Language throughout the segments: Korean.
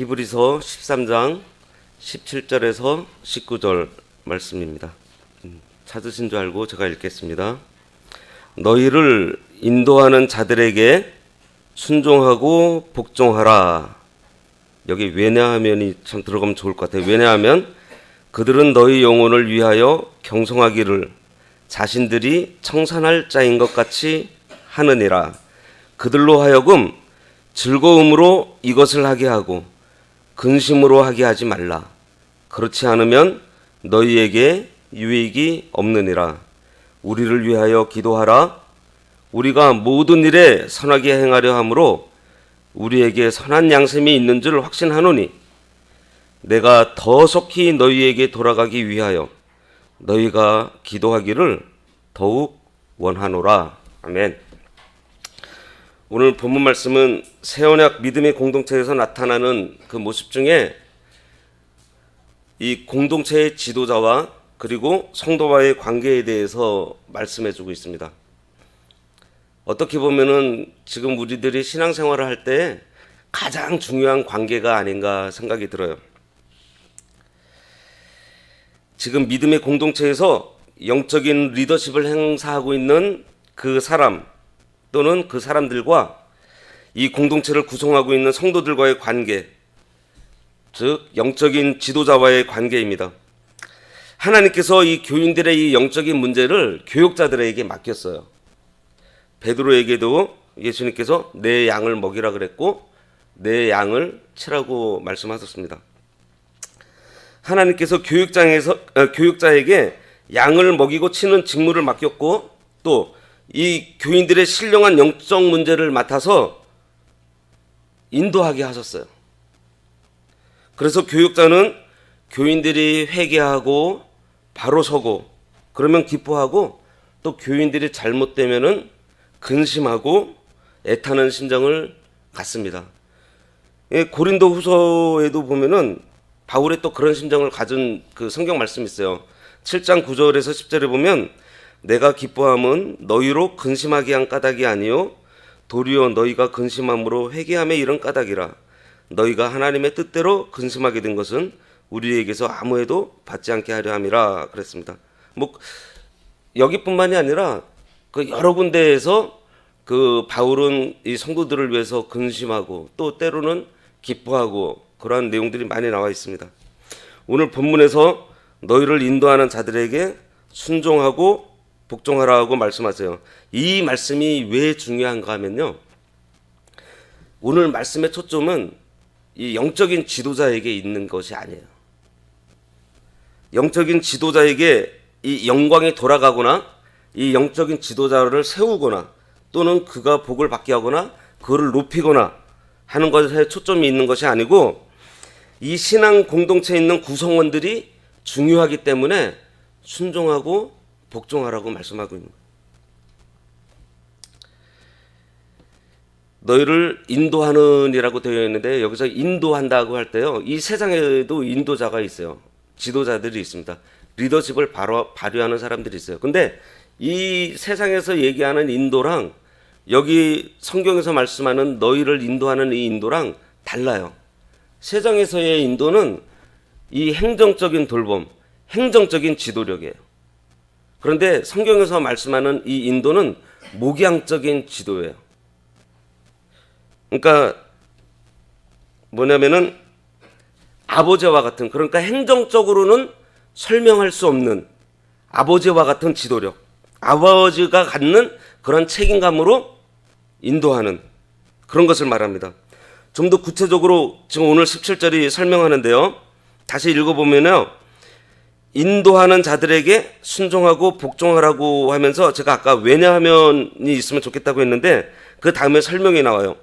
히브리서 13장 17절에서 19절 말씀입니다. 음, 찾으신 줄 알고 제가 읽겠습니다. 너희를 인도하는 자들에게 순종하고 복종하라. 여기 왜냐하면이 참 들어가면 좋을 것 같아요. 왜냐하면 그들은 너희 영혼을 위하여 경성하기를 자신들이 청산할 자인 것 같이 하느니라. 그들로 하여금 즐거움으로 이것을 하게 하고 근심으로 하게 하지 말라. 그렇지 않으면 너희에게 유익이 없느니라. 우리를 위하여 기도하라. 우리가 모든 일에 선하게 행하려 함으로 우리에게 선한 양심이 있는 줄 확신하노니 내가 더 속히 너희에게 돌아가기 위하여 너희가 기도하기를 더욱 원하노라. 아멘. 오늘 본문 말씀은 세언약 믿음의 공동체에서 나타나는 그 모습 중에 이 공동체의 지도자와 그리고 성도와의 관계에 대해서 말씀해 주고 있습니다. 어떻게 보면은 지금 우리들이 신앙생활을 할 때 가장 중요한 관계가 아닌가 생각이 들어요. 지금 믿음의 공동체에서 영적인 리더십을 행사하고 있는 그 사람 또는 그 사람들과 이 공동체를 구성하고 있는 성도들과의 관계, 즉 영적인 지도자와의 관계입니다. 하나님께서 이 교인들의 이 영적인 문제를 교육자들에게 맡겼어요. 베드로에게도 예수님께서 내 양을 먹이라 그랬고 내 양을 치라고 말씀하셨습니다. 하나님께서 교육장에서 어, 교육자에게 양을 먹이고 치는 직무를 맡겼고 또 이 교인들의 신령한 영적 문제를 맡아서 인도하게 하셨어요. 그래서 교육자는 교인들이 회개하고 바로 서고 그러면 기뻐하고 또 교인들이 잘못되면은 근심하고 애타는 심정을 갖습니다. 예, 고린도 후서에도 보면은 바울의 또 그런 심정을 가진 그 성경 말씀이 있어요. 7장 9절에서 10절에 보면 내가 기뻐함은 너희로 근심하게 한 까닭이 아니요 도리어 너희가 근심함으로 회개함에 이른 까닭이라 너희가 하나님의 뜻대로 근심하게 된 것은 우리에게서 아무에도 받지 않게 하려 함이라 그랬습니다. 뭐 여기뿐만이 아니라 그 여러 군데에서 그 바울은 이 성도들을 위해서 근심하고 또 때로는 기뻐하고 그러한 내용들이 많이 나와 있습니다. 오늘 본문에서 너희를 인도하는 자들에게 순종하고 복종하라고 말씀하세요. 이 말씀이 왜 중요한가 하면요. 오늘 말씀의 초점은 이 영적인 지도자에게 있는 것이 아니에요. 영적인 지도자에게 이 영광이 돌아가거나 이 영적인 지도자를 세우거나 또는 그가 복을 받게 하거나 그를 높이거나 하는 것에 초점이 있는 것이 아니고 이 신앙 공동체에 있는 구성원들이 중요하기 때문에 순종하고 복종하라고 말씀하고 있는 거예요. 너희를 인도하는이라고 되어 있는데 여기서 인도한다고 할 때요. 이 세상에도 인도자가 있어요. 지도자들이 있습니다. 리더십을 바로 발휘하는 사람들이 있어요. 근데 이 세상에서 얘기하는 인도랑 여기 성경에서 말씀하는 너희를 인도하는 이 인도랑 달라요. 세상에서의 인도는 이 행정적인 돌봄, 행정적인 지도력이에요. 그런데 성경에서 말씀하는 이 인도는 목양적인 지도예요. 그러니까 뭐냐면은 아버지와 같은 그러니까 행정적으로는 설명할 수 없는 아버지와 같은 지도력, 아버지가 갖는 그런 책임감으로 인도하는 그런 것을 말합니다. 좀 더 구체적으로 지금 오늘 17절이 설명하는데요. 다시 읽어보면요. 인도하는 자들에게 순종하고 복종하라고 하면서 제가 아까 왜냐하면이 있으면 좋겠다고 했는데 그 다음에 설명이 나와요.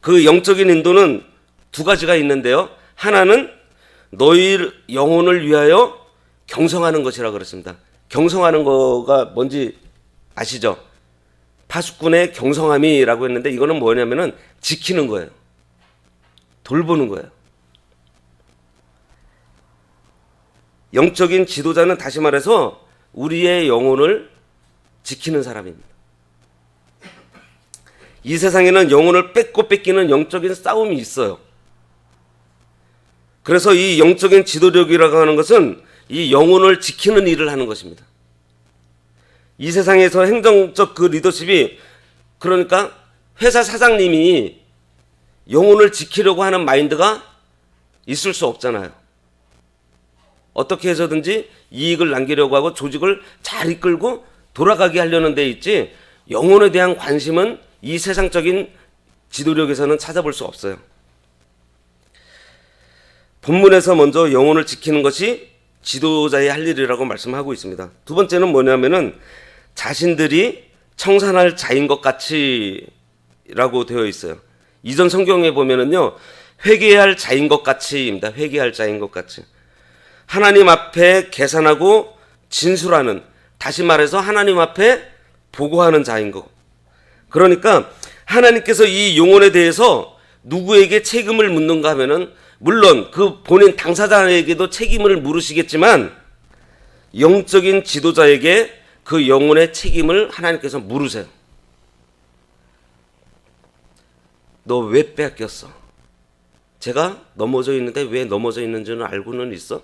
그 영적인 인도는 두 가지가 있는데요. 하나는 너희 영혼을 위하여 경성하는 것이라 그랬습니다. 경성하는 거가 뭔지 아시죠? 파수꾼의 경성함이라고 했는데 이거는 뭐냐면은 지키는 거예요. 돌보는 거예요. 영적인 지도자는 다시 말해서 우리의 영혼을 지키는 사람입니다. 이 세상에는 영혼을 뺏고 뺏기는 영적인 싸움이 있어요. 그래서 이 영적인 지도력이라고 하는 것은 이 영혼을 지키는 일을 하는 것입니다. 이 세상에서 행정적 그 리더십이 그러니까 회사 사장님이 영혼을 지키려고 하는 마인드가 있을 수 없잖아요. 어떻게 해서든지 이익을 남기려고 하고 조직을 잘 이끌고 돌아가게 하려는 데 있지 영혼에 대한 관심은 이 세상적인 지도력에서는 찾아볼 수 없어요. 본문에서 먼저 영혼을 지키는 것이 지도자의 할 일이라고 말씀하고 있습니다. 두 번째는 뭐냐면은 자신들이 청산할 자인 것 같이라고 되어 있어요. 이전 성경에 보면은요, 회개할 자인 것 같이입니다. 회개할 자인 것 같이. 하나님 앞에 계산하고 진술하는, 다시 말해서 하나님 앞에 보고하는 자인 거. 그러니까 하나님께서 이 영혼에 대해서 누구에게 책임을 묻는가 하면은 물론 그 본인 당사자에게도 책임을 물으시겠지만 영적인 지도자에게 그 영혼의 책임을 하나님께서 물으세요. 너 왜 빼앗겼어? 제가 넘어져 있는데 왜 넘어져 있는지는 알고는 있어?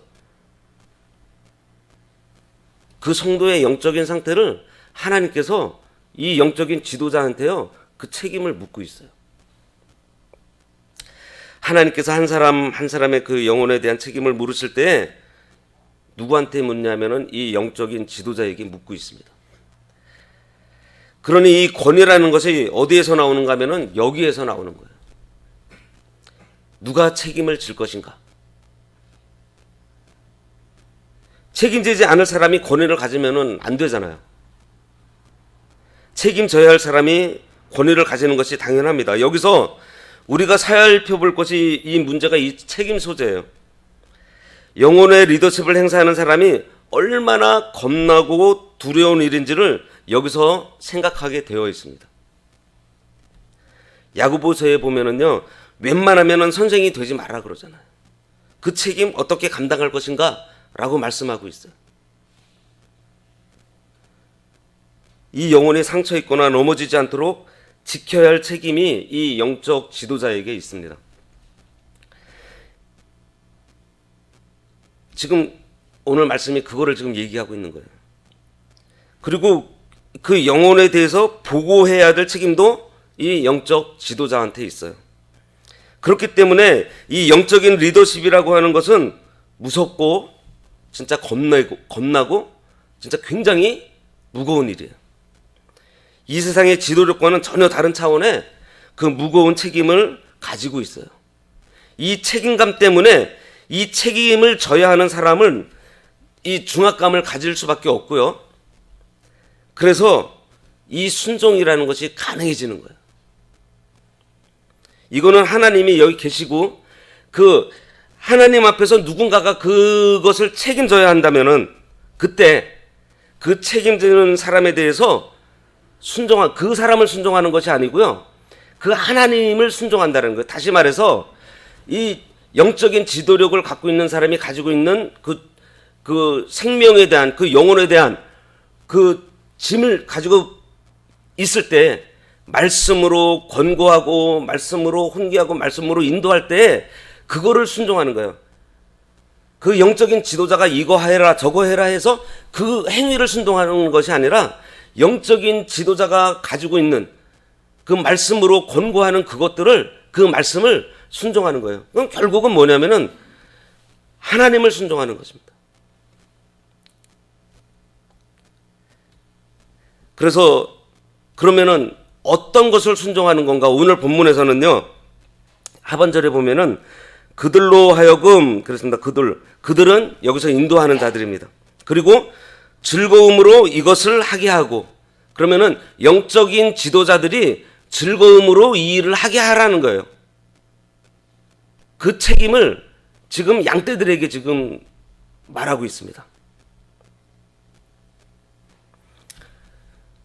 그 성도의 영적인 상태를 하나님께서 이 영적인 지도자한테요, 그 책임을 묻고 있어요. 하나님께서 한 사람 한 사람의 그 영혼에 대한 책임을 물으실 때 누구한테 묻냐면은 이 영적인 지도자에게 묻고 있습니다. 그러니 이 권위라는 것이 어디에서 나오는가 하면은 여기에서 나오는 거예요. 누가 책임을 질 것인가? 책임지지 않을 사람이 권위를 가지면은 안 되잖아요. 책임져야 할 사람이 권위를 가지는 것이 당연합니다. 여기서 우리가 살펴볼 것이 이 문제가 이 책임 소재예요. 영혼의 리더십을 행사하는 사람이 얼마나 겁나고 두려운 일인지를 여기서 생각하게 되어 있습니다. 야구보서에 보면은요, 웬만하면은 선생이 되지 마라 그러잖아요. 그 책임 어떻게 감당할 것인가? 라고 말씀하고 있어요. 이 영혼이 상처 있거나 넘어지지 않도록 지켜야 할 책임이 이 영적 지도자에게 있습니다. 지금 오늘 말씀이 그거를 지금 얘기하고 있는 거예요. 그리고 그 영혼에 대해서 보고해야 될 책임도 이 영적 지도자한테 있어요. 그렇기 때문에 이 영적인 리더십이라고 하는 것은 무섭고 진짜 겁나고 겁나고 진짜 굉장히 무거운 일이에요. 이 세상의 지도력과는 전혀 다른 차원의 그 무거운 책임을 가지고 있어요. 이 책임감 때문에 이 책임을 져야 하는 사람은 이 중압감을 가질 수밖에 없고요. 그래서 이 순종이라는 것이 가능해지는 거예요. 이거는 하나님이 여기 계시고 그 하나님 앞에서 누군가가 그것을 책임져야 한다면은 그때 그 책임지는 사람에 대해서 순종한 그 사람을 순종하는 것이 아니고요. 그 하나님을 순종한다는 거예요. 다시 말해서 이 영적인 지도력을 갖고 있는 사람이 가지고 있는 그, 그 생명에 대한 그 영혼에 대한 그 짐을 가지고 있을 때 말씀으로 권고하고 말씀으로 훈계하고 말씀으로 인도할 때 그거를 순종하는 거예요. 그 영적인 지도자가 이거 해라 저거 해라 해서 그 행위를 순종하는 것이 아니라 영적인 지도자가 가지고 있는 그 말씀으로 권고하는 그것들을 그 말씀을 순종하는 거예요. 그럼 결국은 뭐냐면은 하나님을 순종하는 것입니다. 그래서 그러면은 어떤 것을 순종하는 건가? 오늘 본문에서는요. 하반절에 보면은 그들로 하여금 그렇습니다. 그들 그들은 여기서 인도하는 자들입니다. 그리고 즐거움으로 이것을 하게 하고 그러면은 영적인 지도자들이 즐거움으로 이 일을 하게 하라는 거예요. 그 책임을 지금 양떼들에게 지금 말하고 있습니다.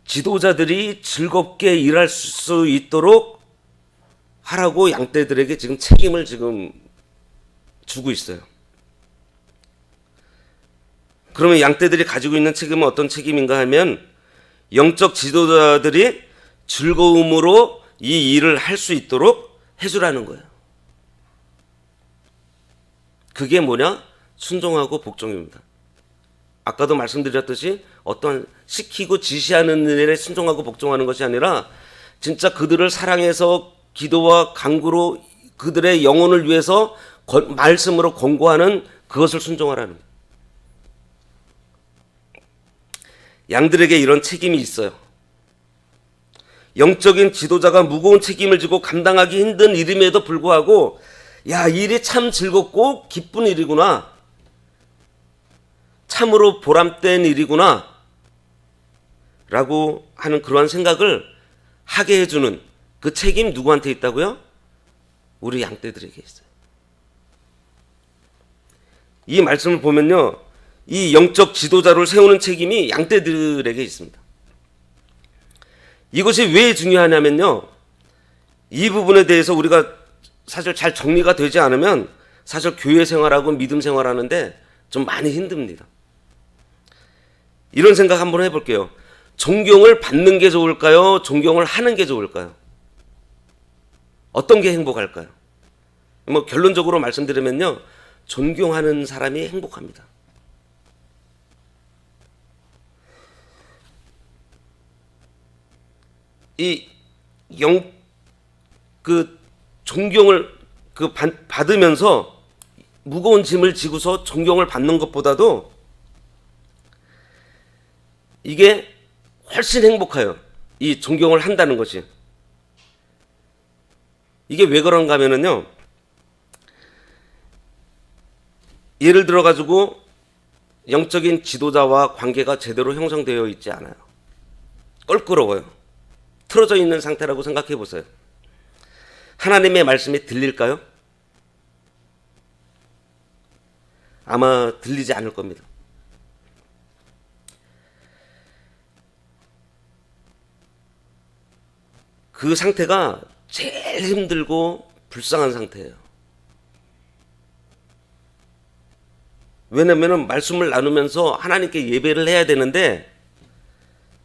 지도자들이 즐겁게 일할 수 있도록 하라고 양떼들에게 지금 책임을 지금 주고 있어요. 그러면 양떼들이 가지고 있는 책임은 어떤 책임인가 하면 영적 지도자들이 즐거움으로 이 일을 할 수 있도록 해주라는 거예요. 그게 뭐냐? 순종하고 복종입니다. 아까도 말씀드렸듯이 어떤 시키고 지시하는 일에 순종하고 복종하는 것이 아니라 진짜 그들을 사랑해서 기도와 강구로 그들의 영혼을 위해서 권- 말씀으로 권고하는 그것을 순종하라는. 양들에게 이런 책임이 있어요. 영적인 지도자가 무거운 책임을 지고 감당하기 힘든 일임에도 불구하고 야, 이 일이 참 즐겁고 기쁜 일이구나. 참으로 보람된 일이구나. 라고 하는 그러한 생각을 하게 해주는 그 책임 누구한테 있다고요? 우리 양떼들에게 있어요. 이 말씀을 보면요. 이 영적 지도자를 세우는 책임이 양떼들에게 있습니다. 이것이 왜 중요하냐면요. 이 부분에 대해서 우리가 사실 잘 정리가 되지 않으면 사실 교회 생활하고 믿음 생활하는데 좀 많이 힘듭니다. 이런 생각 한번 해볼게요. 존경을 받는 게 좋을까요? 존경을 하는 게 좋을까요? 어떤 게 행복할까요? 뭐 결론적으로 말씀드리면요. 존경하는 사람이 행복합니다. 이 영 그 존경을 그 받- 받으면서 무거운 짐을 지고서 존경을 받는 것보다도 이게 훨씬 행복해요. 이 존경을 한다는 것이. 이게 왜 그런가 하면은요. 예를 들어 가지고 영적인 지도자와 관계가 제대로 형성되어 있지 않아요. 껄끄러워요. 틀어져 있는 상태라고 생각해 보세요. 하나님의 말씀이 들릴까요? 아마 들리지 않을 겁니다. 그 상태가 제일 힘들고 불쌍한 상태예요. 왜냐면은 말씀을 나누면서 하나님께 예배를 해야 되는데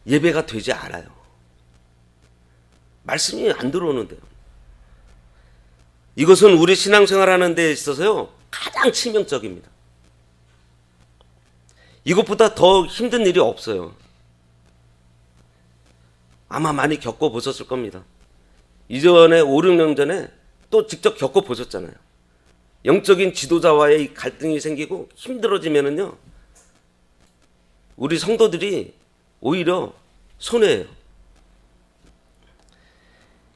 예배가 되지 않아요. 말씀이 안 들어오는데요. 이것은 우리 신앙생활 하는 데 있어서요 가장 치명적입니다. 이것보다 더 힘든 일이 없어요. 아마 많이 겪어 보셨을 겁니다. 이전에 5, 6년 전에 또 직접 겪어 보셨잖아요. 영적인 지도자와의 이 갈등이 생기고 힘들어지면은요. 우리 성도들이 오히려 손해예요.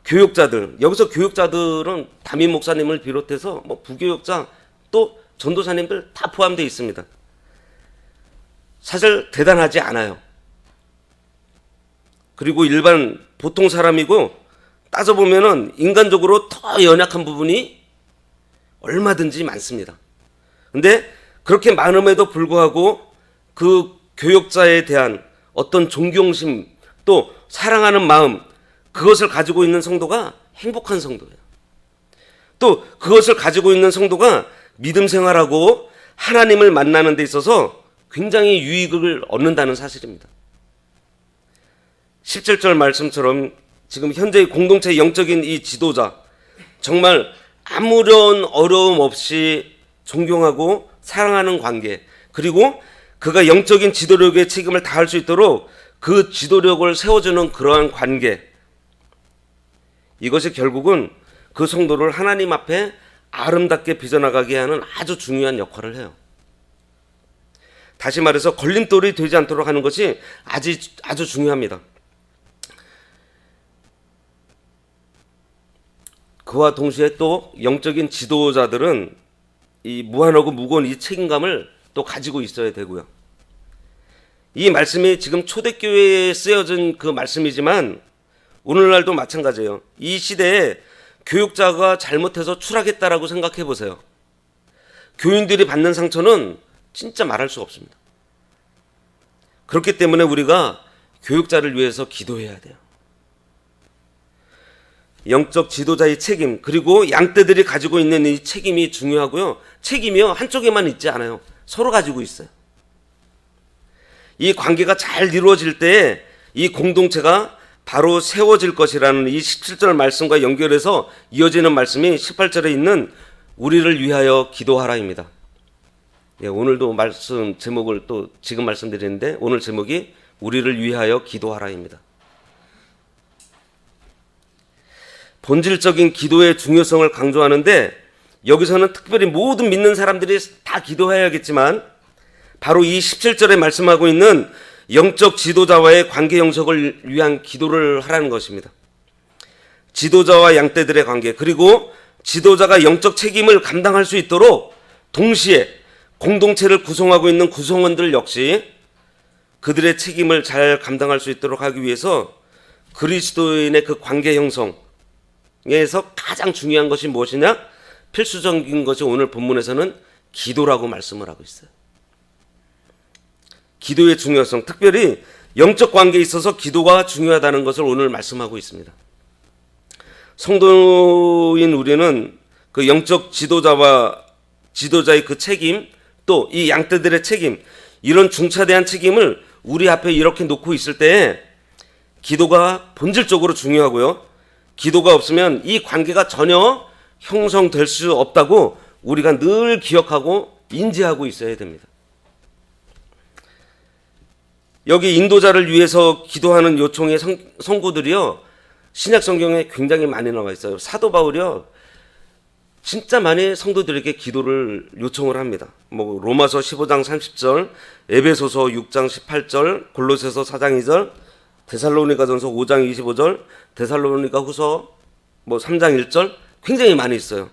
교육자들 여기서 교육자들은 담임 목사님을 비롯해서 뭐 부교육자 또 전도사님들 다 포함되어 있습니다. 사실 대단하지 않아요. 그리고 일반 보통 사람이고 따져보면은 인간적으로 더 연약한 부분이 얼마든지 많습니다. 근데 그렇게 많음에도 불구하고 그 교육자에 대한 어떤 존경심 또 사랑하는 마음 그것을 가지고 있는 성도가 행복한 성도예요. 또 그것을 가지고 있는 성도가 믿음 생활하고 하나님을 만나는 데 있어서 굉장히 유익을 얻는다는 사실입니다. 17절 말씀처럼 지금 현재 공동체 영적인 이 지도자 정말 아무런 어려움 없이 존경하고 사랑하는 관계 그리고 그가 영적인 지도력의 책임을 다할 수 있도록 그 지도력을 세워주는 그러한 관계 이것이 결국은 그 성도를 하나님 앞에 아름답게 빚어나가게 하는 아주 중요한 역할을 해요. 다시 말해서 걸림돌이 되지 않도록 하는 것이 아주, 아주 중요합니다. 그와 동시에 또 영적인 지도자들은 이 무한하고 무거운 이 책임감을 또 가지고 있어야 되고요. 이 말씀이 지금 초대교회에 쓰여진 그 말씀이지만 오늘날도 마찬가지예요. 이 시대에 교육자가 잘못해서 추락했다라고 생각해 보세요. 교인들이 받는 상처는 진짜 말할 수 없습니다. 그렇기 때문에 우리가 교육자를 위해서 기도해야 돼요. 영적 지도자의 책임 그리고 양떼들이 가지고 있는 이 책임이 중요하고요. 책임이요 한쪽에만 있지 않아요. 서로 가지고 있어요. 이 관계가 잘 이루어질 때 이 공동체가 바로 세워질 것이라는 이 17절 말씀과 연결해서 이어지는 말씀이 18절에 있는 우리를 위하여 기도하라입니다. 예, 오늘도 말씀 제목을 또 지금 말씀드리는데 오늘 제목이 우리를 위하여 기도하라입니다. 본질적인 기도의 중요성을 강조하는데 여기서는 특별히 모든 믿는 사람들이 다 기도해야겠지만 바로 이 17절에 말씀하고 있는 영적 지도자와의 관계 영속을 위한 기도를 하라는 것입니다. 지도자와 양떼들의 관계 그리고 지도자가 영적 책임을 감당할 수 있도록 동시에 공동체를 구성하고 있는 구성원들 역시 그들의 책임을 잘 감당할 수 있도록 하기 위해서 그리스도인의 그 관계 형성 에서 가장 중요한 것이 무엇이냐? 필수적인 것이 오늘 본문에서는 기도라고 말씀을 하고 있어요. 기도의 중요성, 특별히 영적 관계에 있어서 기도가 중요하다는 것을 오늘 말씀하고 있습니다. 성도인 우리는 그 영적 지도자와 지도자의 그 책임, 또 이 양떼들의 책임, 이런 중차대한 책임을 우리 앞에 이렇게 놓고 있을 때 기도가 본질적으로 중요하고요. 기도가 없으면 이 관계가 전혀 형성될 수 없다고 우리가 늘 기억하고 인지하고 있어야 됩니다. 여기 인도자를 위해서 기도하는 요청의 성, 성구들이요. 신약 성경에 굉장히 많이 나와 있어요. 사도 바울이요. 진짜 많이 성도들에게 기도를 요청을 합니다. 뭐 로마서 15장 30절, 에베소서 6장 18절, 골로새서 4장 2절, 데살로니가전서 5장 25절, 데살로니가 후서 뭐 3장 1절 굉장히 많이 있어요.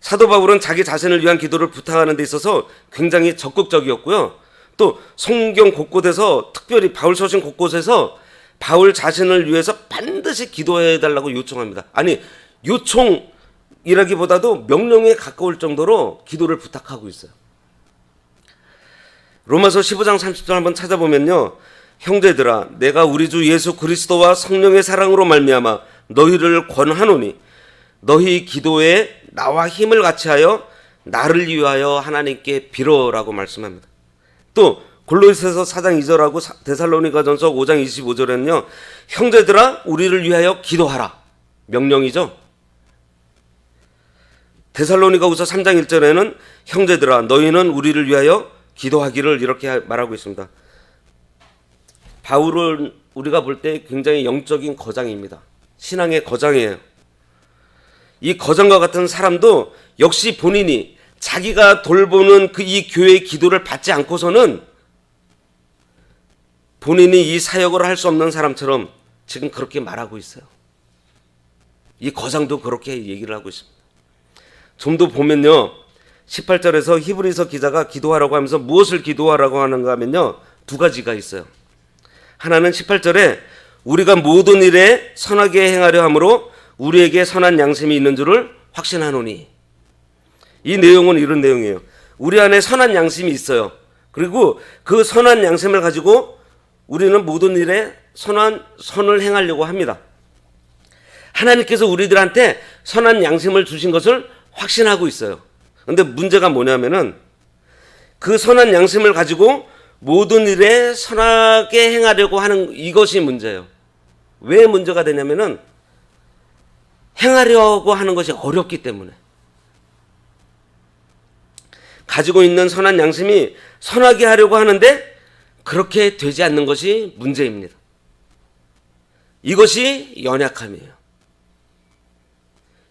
사도 바울은 자기 자신을 위한 기도를 부탁하는 데 있어서 굉장히 적극적이었고요. 또 성경 곳곳에서 특별히 바울 서신 곳곳에서 바울 자신을 위해서 반드시 기도해 달라고 요청합니다. 아니 요청이라기보다도 명령에 가까울 정도로 기도를 부탁하고 있어요. 로마서 15장 30절 한번 찾아보면요. 형제들아 내가 우리 주 예수 그리스도와 성령의 사랑으로 말미암아 너희를 권하노니 너희 기도에 나와 힘을 같이하여 나를 위하여 하나님께 빌어라고 말씀합니다. 또 골로새서 4장 2절하고 데살로니가전서 5장 25절에는요. 형제들아 우리를 위하여 기도하라. 명령이죠. 데살로니가후서 3장 1절에는 형제들아 너희는 우리를 위하여 기도하기를 이렇게 말하고 있습니다. 바울은 우리가 볼 때 굉장히 영적인 거장입니다. 신앙의 거장이에요. 이 거장과 같은 사람도 역시 본인이 자기가 돌보는 그 이 교회의 기도를 받지 않고서는 본인이 이 사역을 할 수 없는 사람처럼 지금 그렇게 말하고 있어요. 이 거장도 그렇게 얘기를 하고 있습니다. 좀 더 보면요. 18절에서 히브리서 기자가 기도하라고 하면서 무엇을 기도하라고 하는가 하면요. 두 가지가 있어요. 하나는 18절에 우리가 모든 일에 선하게 행하려 함으로 우리에게 선한 양심이 있는 줄을 확신하노니 이 내용은 이런 내용이에요. 우리 안에 선한 양심이 있어요. 그리고 그 선한 양심을 가지고 우리는 모든 일에 선한 선을 행하려고 합니다. 하나님께서 우리들한테 선한 양심을 주신 것을 확신하고 있어요. 근데 문제가 뭐냐면은 그 선한 양심을 가지고 모든 일에 선하게 행하려고 하는 이것이 문제예요. 왜 문제가 되냐면은 행하려고 하는 것이 어렵기 때문에. 가지고 있는 선한 양심이 선하게 하려고 하는데 그렇게 되지 않는 것이 문제입니다. 이것이 연약함이에요.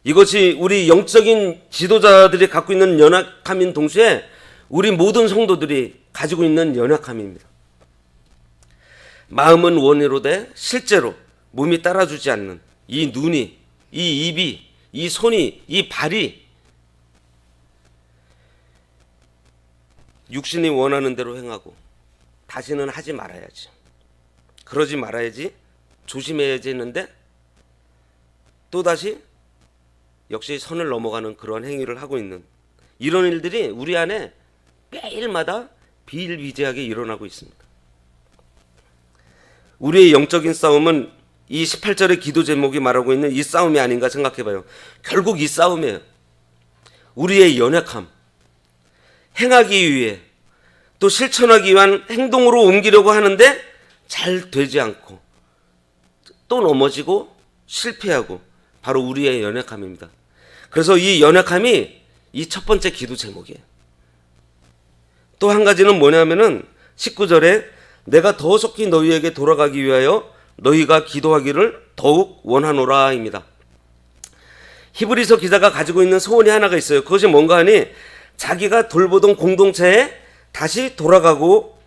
이것이 우리 영적인 지도자들이 갖고 있는 연약함인 동시에 우리 모든 성도들이 가지고 있는 연약함입니다. 마음은 원이로되 실제로 몸이 따라주지 않는 이 눈이, 이 입이, 이 손이, 이 발이 육신이 원하는 대로 행하고 다시는 하지 말아야지. 그러지 말아야지. 조심해야지 했는데 또다시 역시 선을 넘어가는 그런 행위를 하고 있는 이런 일들이 우리 안에 매일마다 비일비재하게 일어나고 있습니다. 우리의 영적인 싸움은 이 18절의 기도 제목이 말하고 있는 이 싸움이 아닌가 생각해 봐요. 결국 이 싸움이에요. 우리의 연약함, 행하기 위해 또 실천하기 위한 행동으로 옮기려고 하는데 잘 되지 않고 또 넘어지고 실패하고 바로 우리의 연약함입니다. 그래서 이 연약함이 이 첫 번째 기도 제목이에요. 또 한 가지는 뭐냐면은 19절에 내가 더 속히 너희에게 돌아가기 위하여 너희가 기도하기를 더욱 원하노라입니다. 히브리서 기자가 가지고 있는 소원이 하나가 있어요. 그것이 뭔가 하니 자기가 돌보던 공동체에 다시 돌아가고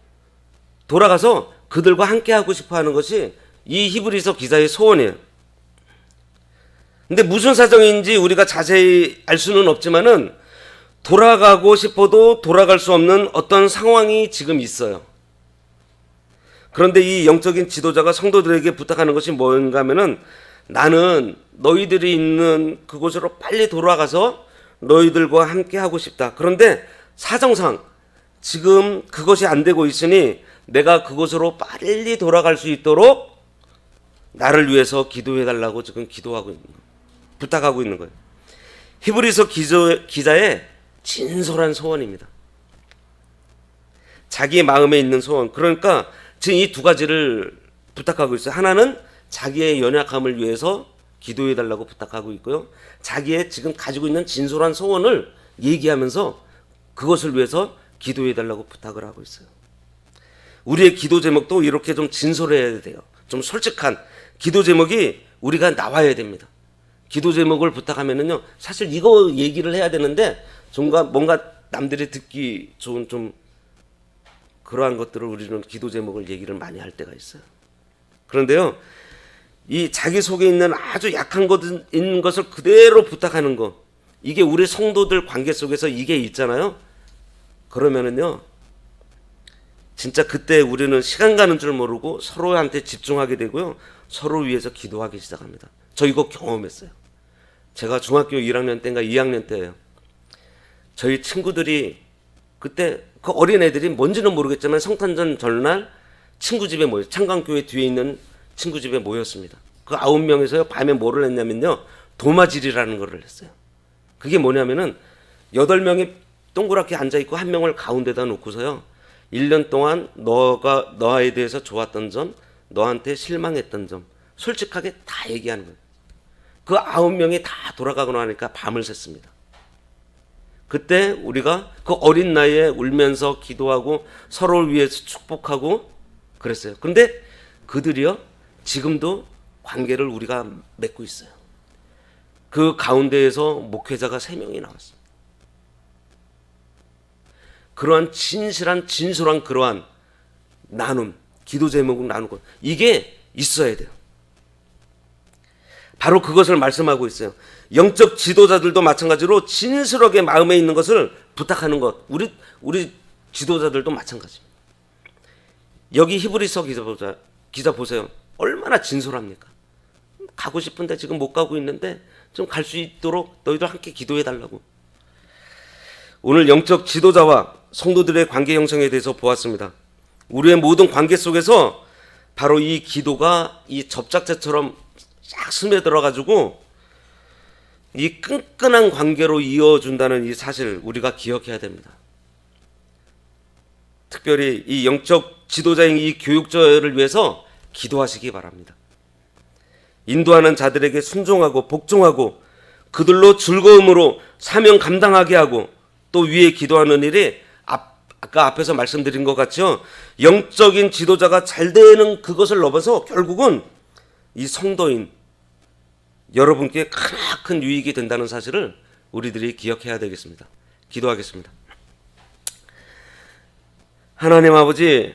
돌아가서 그들과 함께 하고 싶어 하는 것이 이 히브리서 기자의 소원이에요. 근데 무슨 사정인지 우리가 자세히 알 수는 없지만은 돌아가고 싶어도 돌아갈 수 없는 어떤 상황이 지금 있어요. 그런데 이 영적인 지도자가 성도들에게 부탁하는 것이 뭔가 하면은 나는 너희들이 있는 그곳으로 빨리 돌아가서 너희들과 함께 하고 싶다. 그런데 사정상 지금 그것이 안 되고 있으니 내가 그곳으로 빨리 돌아갈 수 있도록 나를 위해서 기도해 달라고 지금 기도하고 있는 거. 부탁하고 있는 거예요. 히브리서 기자의 진솔한 소원입니다. 자기 마음에 있는 소원. 그러니까 지금 이 두 가지를 부탁하고 있어요. 하나는 자기의 연약함을 위해서 기도해 달라고 부탁하고 있고요. 자기의 지금 가지고 있는 진솔한 소원을 얘기하면서 그것을 위해서 기도해 달라고 부탁을 하고 있어요. 우리의 기도 제목도 이렇게 좀 진솔해야 돼요. 좀 솔직한 기도 제목이 우리가 나와야 됩니다. 기도 제목을 부탁하면은요, 사실 이거 얘기를 해야 되는데, 뭔가, 뭔가 남들이 듣기 좋은 좀 그러한 것들을 우리는 기도 제목을 얘기를 많이 할 때가 있어요. 그런데요, 이 자기 속에 있는 아주 약한 것 있는 것을 그대로 부탁하는 거, 이게 우리 성도들 관계 속에서 이게 있잖아요. 그러면은요, 진짜 그때 우리는 시간 가는 줄 모르고 서로한테 집중하게 되고요. 서로 위해서 기도하기 시작합니다. 저 이거 경험했어요. 제가 중학교 1학년 때인가 2학년 때예요. 저희 친구들이 그때 그 어린 애들이 뭔지는 모르겠지만 성탄절 전날 친구 집에 모여 창강교회 뒤에 있는 친구 집에 모였습니다. 그 아홉 명에서요 밤에 뭐를 했냐면요 도마질이라는 거를 했어요. 그게 뭐냐면은 여덟 명이 동그랗게 앉아 있고 한 명을 가운데다 놓고서요. 1년 동안 너가 너에 대해서 좋았던 점, 너한테 실망했던 점 솔직하게 다 얘기하는 거예요. 그 아홉 명이 다 돌아가고 나니까 밤을 샜습니다. 그때 우리가 그 어린 나이에 울면서 기도하고 서로를 위해서 축복하고 그랬어요. 근데 그들이요 지금도 관계를 우리가 맺고 있어요. 그 가운데에서 목회자가 세 명이 나왔어요. 그러한 진실한 진솔한 그러한 나눔, 기도 제목을 나누고 이게 있어야 돼요. 바로 그것을 말씀하고 있어요. 영적 지도자들도 마찬가지로 진실하게 마음에 있는 것을 부탁하는 것. 우리 우리 지도자들도 마찬가지입니다. 여기 히브리서 기자 보자 기자 보세요. 얼마나 진솔합니까? 가고 싶은데 지금 못 가고 있는데 좀 갈 수 있도록 너희들 함께 기도해 달라고. 오늘 영적 지도자와 성도들의 관계 형성에 대해서 보았습니다. 우리의 모든 관계 속에서 바로 이 기도가 이 접착제처럼 싹 스며들어 가지고 이 끈끈한 관계로 이어준다는 이 사실 우리가 기억해야 됩니다. 특별히 이 영적 지도자인 이 교육자를 위해서 기도하시기 바랍니다. 인도하는 자들에게 순종하고 복종하고 그들로 즐거움으로 사명 감당하게 하고 또 위에 기도하는 일이 앞, 아까 앞에서 말씀드린 것 같죠. 영적인 지도자가 잘 되는 그것을 넘어서 결국은 이 성도인 여러분께 크나큰 유익이 된다는 사실을 우리들이 기억해야 되겠습니다. 기도하겠습니다. 하나님 아버지,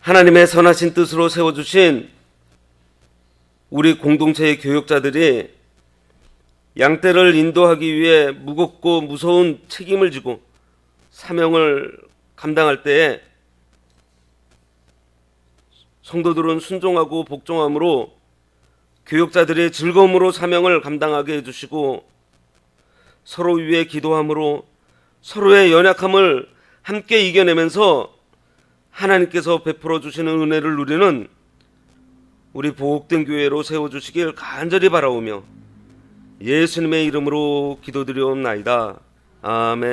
하나님의 선하신 뜻으로 세워주신 우리 공동체의 교육자들이 양떼를 인도하기 위해 무겁고 무서운 책임을 지고 사명을 감당할 때에 성도들은 순종하고 복종함으로 교육자들의 즐거움으로 사명을 감당하게 해주시고 서로 위해 기도함으로 서로의 연약함을 함께 이겨내면서 하나님께서 베풀어 주시는 은혜를 누리는 우리 보복된 교회로 세워 주시길 간절히 바라오며 예수님의 이름으로 기도드리옵나이다. 아멘.